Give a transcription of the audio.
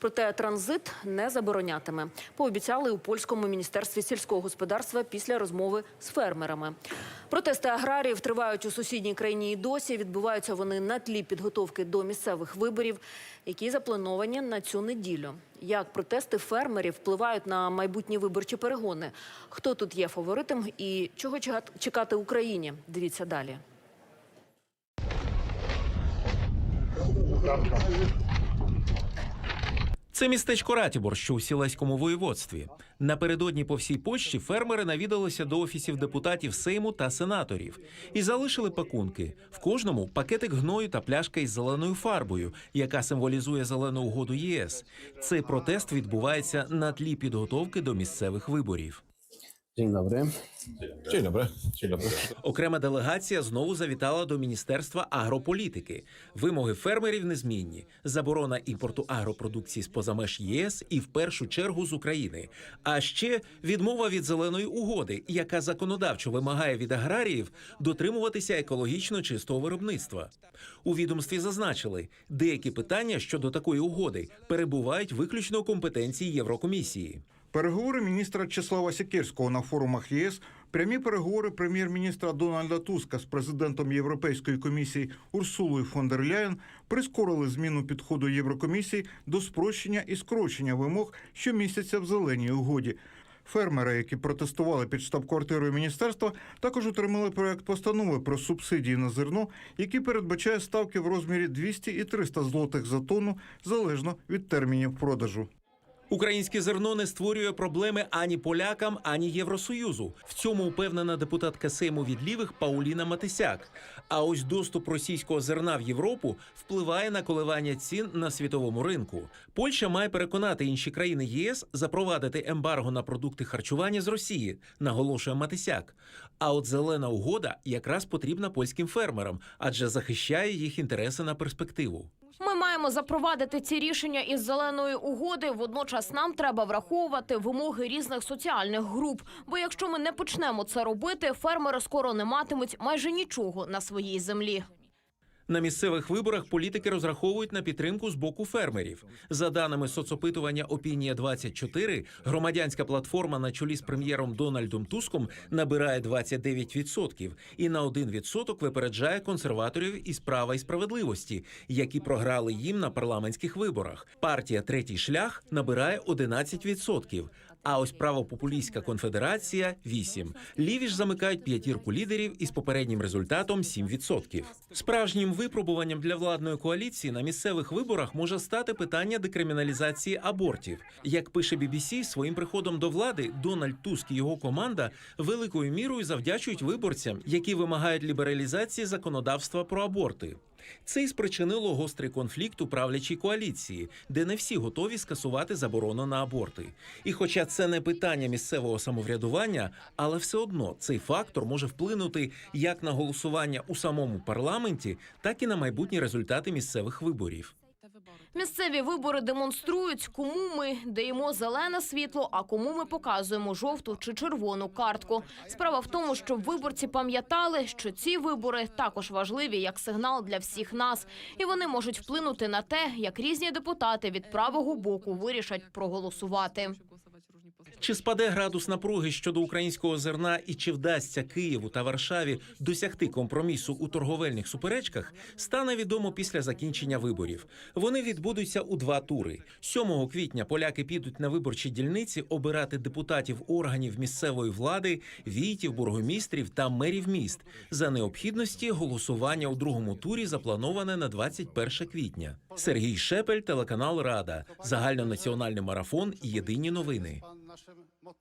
Проте транзит не заборонятиме. Пообіцяли у польському міністерстві сільського господарства після розмови з фермерами. Протести аграріїв тривають у сусідній країні і досі. Відбуваються вони на тлі підготовки до місцевих виборів, які заплановані на цю неділю. Як протести фермерів впливають на майбутні виборчі перегони? Хто тут є фаворитом і чого чекати- Україні? Дивіться далі. Це містечко Ратібор, що у сілеському воєводстві. Напередодні по всій почті фермери навідалися до офісів депутатів Сейму та сенаторів і залишили пакунки. В кожному пакетик гною та пляшка із зеленою фарбою, яка символізує зелену угоду ЄС. Цей протест відбувається на тлі підготовки до місцевих виборів. Dzień dobry. Dzień dobry. Dzień dobry. Окрема делегація знову завітала до міністерства агрополітики. Вимоги фермерів незмінні: заборона імпорту агропродукції з поза меж ЄС і в першу чергу з України. А ще відмова від зеленої угоди, яка законодавчо вимагає від аграріїв дотримуватися екологічно чистого виробництва. У відомстві зазначили, деякі питання щодо такої угоди перебувають виключно у компетенції Єврокомісії. Переговори міністра Числава Сікірського на форумах ЄС, прямі переговори прем'єр-міністра Дональда Туска з президентом Європейської комісії Урсулою фон дер Ляєн прискорили зміну підходу Єврокомісії до спрощення і скорочення вимог, що містяться в зеленій угоді. Фермери, які протестували під штаб-квартирою міністерства, також отримали проект постанови про субсидії на зерно, який передбачає ставки в розмірі 200 і 300 злотих за тонну залежно від термінів продажу. Українське зерно не створює проблеми ані полякам, ані Євросоюзу. В цьому упевнена депутатка Сейму від лівих Пауліна Матисяк. А ось доступ російського зерна в Європу впливає на коливання цін на світовому ринку. Польща має переконати інші країни ЄС запровадити ембарго на продукти харчування з Росії, наголошує Матисяк. А от зелена угода якраз потрібна польським фермерам, адже захищає їх інтереси на перспективу. Ми маємо запровадити ці рішення із зеленої угоди. Водночас нам треба враховувати вимоги різних соціальних груп. Бо якщо ми не почнемо це робити, фермери скоро не матимуть майже нічого на своїй землі. На місцевих виборах політики розраховують на підтримку з боку фермерів. За даними соцопитування Опінія 24 громадянська платформа на чолі з прем'єром Дональдом Туском набирає 29% і на 1% випереджає консерваторів із права і справедливості, які програли їм на парламентських виборах. Партія Третій шлях набирає 11%. А ось правопопулістська конфедерація 8. Ліві ж замикають п'ятірку лідерів із попереднім результатом 7%. Справжнім випробуванням для владної коаліції на місцевих виборах може стати питання декриміналізації абортів. Як пише BBC, своїм приходом до влади Дональд Туск і його команда великою мірою завдячують виборцям, які вимагають лібералізації законодавства про аборти. Це й спричинило гострий конфлікт у правлячій коаліції, де не всі готові скасувати заборону на аборти. І хоча це не питання місцевого самоврядування, але все одно цей фактор може вплинути як на голосування у самому парламенті, так і на майбутні результати місцевих виборів. Місцеві вибори демонструють, кому ми даємо зелене світло, а кому ми показуємо жовту чи червону картку. Справа в тому, що виборці пам'ятали, що ці вибори також важливі як сигнал для всіх нас, і вони можуть вплинути на те, як різні депутати від правого боку вирішать проголосувати. Чи спаде градус напруги щодо українського зерна і чи вдасться Києву та Варшаві досягти компромісу у торговельних суперечках, стане відомо після закінчення виборів. Вони відбудуться у два тури. 7 квітня поляки підуть на виборчі дільниці обирати депутатів органів місцевої влади, війтів, бургомістрів та мерів міст. За необхідності голосування у другому турі заплановане на 21 квітня. Сергій Шепель, телеканал Рада, загальнонаціональний марафон. Єдині новини. naszym motorem.